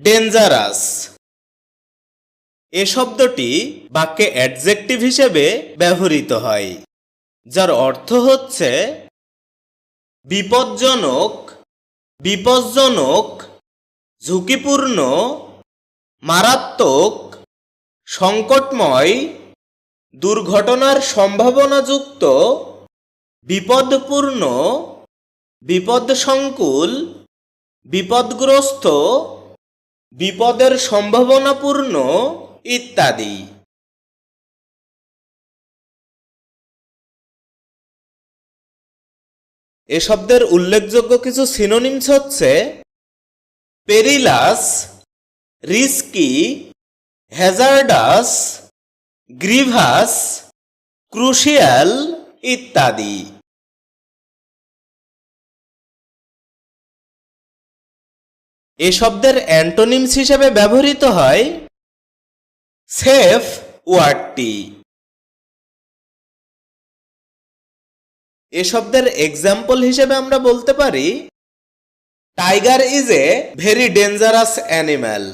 Dangerous এ শব্দটি বাক্যে adjective হিসেবে ব্যবহৃত হয়, যার অর্থ হচ্ছে বিপজ্জনক বিপজ্জনক, ঝুঁকিপূর্ণ, মারাত্মক, সংকটময়, দুর্ঘটনার সম্ভাবনাযুক্ত, বিপদপূর্ণ, বিপদসংকুল, বিপদগ্রস্ত বিপদের সম্ভাবনাপূর্ণ ইত্যাদি। এ শব্দের উল্লেখযোগ্য কিছু সিনোনিমস হচ্ছে perilous risky hazardous grievous crucial ইত্যাদি। এ শব্দের অ্যান্টোনিমস হিসেবে ব্যবহৃত হয় সেফ ওয়ার্ডটি। এ শব্দের এক্সাম্পল হিসেবে আমরা বলতে পারি tiger is a very dangerous animal